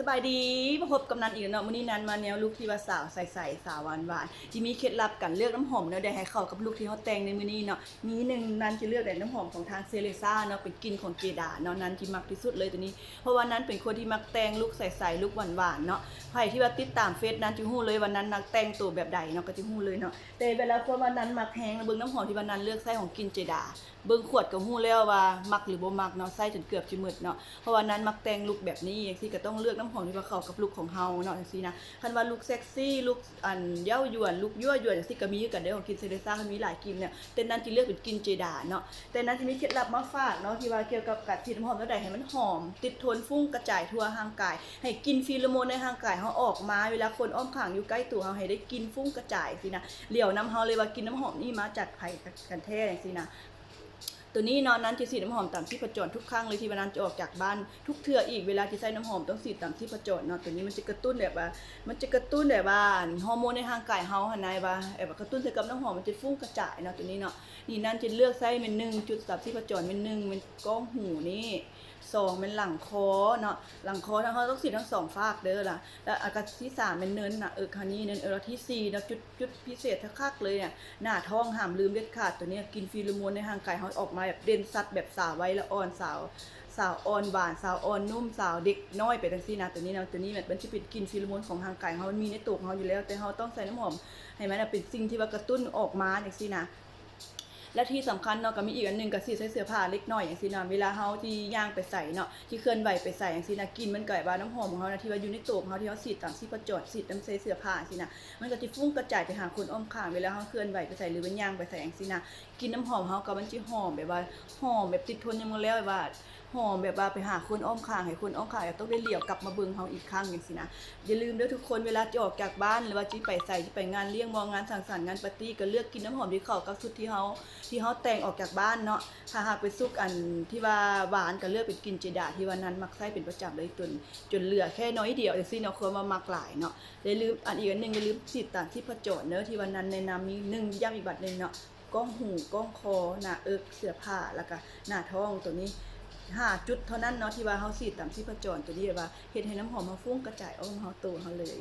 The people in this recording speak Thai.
สบายดีมาพบกับนันอีกแล้วเนาะมื้อนี้นันมาแนวลุคที่ว่าสาวใสๆสาวหวานๆที่มีเคล็ดลับการเลือกน้ำหอมเนาะได้ให้เข้ากับลุคที่เฮาแต่งในมื้อนี้เนาะมีหนึ่งนันจะเลือกแต่น้ำหอมของทางเซเลซ่าเนาะเป็นกลิ่นของเจดาเนาะนันที่มักที่สุดเลยตัวนี้ เพราะว่านั้นเป็นคนที่มักแต่งลุคใสๆลุคหวานๆเนาะใครที่ว่าติดตามเฟซนันจะฮู้เลยวันนั้นนักแต่งตัวแบบใดเนาะก็จะฮู้เลยเนาะแต่เวลาคนวันนั้นมักแฮงเบิ่งน้ำหอมที่วันนั้นเลือกใส่ของกลิ่นเจดาเบิ่งขวดก็ฮู้แล้วว่ามักหรือบ่มักเนาะใส่จนเกือบสิหมดเนาะเพราะว่านั้นมักแต่งลุคแบบนี้จังซี่ก็ต้องเลือกน้ำหอมที่ว่าเข้ากับลุคของเฮาเนาะจังซี่นะคันว่าลุคเซ็กซี่ลุคอันเย้ายวนลุคยั่วยวนจังซี่ก็มีอยู่กันเด้อของกินเซเลซ่ามันมีหลายกินเนี่ยแต่นั้นที่เลือกเป็นกินเจดาเนาะแต่นั้นที่มีเคล็ดลับมาฝากเนาะที่ว่าเกี่ยวกับการฉีดน้ำหอมแล้วใดให้มันหอม ติดทนฟุ้งกระจายทั่วร่างกาย ให้กินฟีโรโมนในร่างกายเฮาออกมาเวลาคนอ้อมข้างอยู่ใกล้ตัวเฮาให้ได้กินฟุ้งกระจายสินะเหลียวน้ำเฮาเลยว่ากินน้ำหอมนี่มาจากไผ่กันแท้จังซี่นะ ตัวนี้นอนนั้นจะสีน้ำหอมตามที่ประจรทุกครั้งเลยที่วันนั้นจะออกจากบ้านทุกเทื่ออีกเวลาที่ใส่น้ำหอมต้องสีตามที่ประจรเนาะตัวนี้มันจะกระตุ้นแบบว่า มันจะกระตุ้นแบบว่าฮอร์โมนในร่างกายเฮาหันในว่าแบบกระตุ้นใส่กับน้ำหอมมันจะฟุ้งกระจายเนาะตัวนี้เนาะนี่นั่นจะเลือกใส่เป็นหนึ่งจุดตามที่ประจรเป็นหนึ่งเป็นก้องหูนี่ สองเป็นหลังคอเนาะหลังคอทั้งเขาต้องสีทั้งสองฝากเด้อล่ะแล้วอาการที่สามเป็นเนินนะเออคันนี้เนินเออที่สี่เนาะจุดจุดพิเศษทักคักเลยเนี่ยหน้าท้องห้ามลืมเด็ดขาดตัวเนี้ยกินฟีโรโมนในร่างไกายเขาออกมาแบบเด่นสัดแบบสาวไว้ละอ่อนสาวสาวอ่อนหวานสาวอ่อนนุ่มสาวเด็กน้อยไปทั้งซี่นะตัวนี้นะตัวนี้แบบมันจะเป็นกลินฟีโรโมนของร่างไกายเขามันมีในตัวของเขาอยู่แล้ว แต่เขาต้องใส่น้ำหอมให้มันะเป็นสิ่งที่ว่ากระตุ้นออกมาอย่างซี่นะ และที่สำคัญเนาะก็มีอีกอันหนึ่งก็สีใส่เสื้อผ้าเล็กน้อยอย่างซี่นะเวลาเฮาที่ย่างไปใส่เนาะที่เคลื่อนไหวไปใส่อย่างซี่นะกินมันก็แบบว่าน้ำหอมของเฮานะที่ว่าอยู่ในตัวของเฮาที่เฮาสีตามที่ประจอดสีดน้ำใส่เสื้อผ้าสินะมันก็สิฟุ้งกระจายไปหาคนอ้อมข้างเวลาเฮาเคลื่อนไหวไปใส่หรือว่าย่างไปใส่อย่างซี่นะกินน้ำหอมเฮาก็มันสิหอมแบบว่าหอมแบบติดทนยังมาแล้วแบบว่าหอมแบบว่าไปหาคนอ้อมข้างให้คนอ้อมข้างต้องได้เหลียวกลับมาเบิ่งเฮาอีกครั้งอย่างซี่นะอย่าลืมเด้อทุกคนเวลาจะออกจากบ้านหรือว่าจะไปใส่จะไปงานเลี้ยงมองงานสังสรรค์งานปาร์ตี้ก็เลือกกินน้ำหอมที่เข้ากับชุดที่เฮาที่เฮาแต่งออกจากบ้านเนาะถ้าหากไปซุกอันที่ว่าหวานก็เลือกเป็นกินเจดาที่วันนั้นมักใส่เป็นประจำเลยจนจนเหลือแค่น้อยเดียวจังซี่เนาะควรมามักหลายเนาะอย่าลืมอันอีกอันหนึงอย่าลืมสิตามที่ประโจทย์เนาะที่วันนั้นในนามมีหนึ่งย้ำอีกบัตรหนึ่งเนาะก้องหูก้องคอหน้าเอิกเสื้อผ้าแล้วก็หน้าท้องตัวนี้ ห้าจุดเท่านั้นเนาะที่ว่าเฮาสีดตามที่ประจรตัวนี้แบบว่าเฮ็ดให้น้ำหอมมาฟุ้งกระจายออกมาเฮาตัวเฮาเลย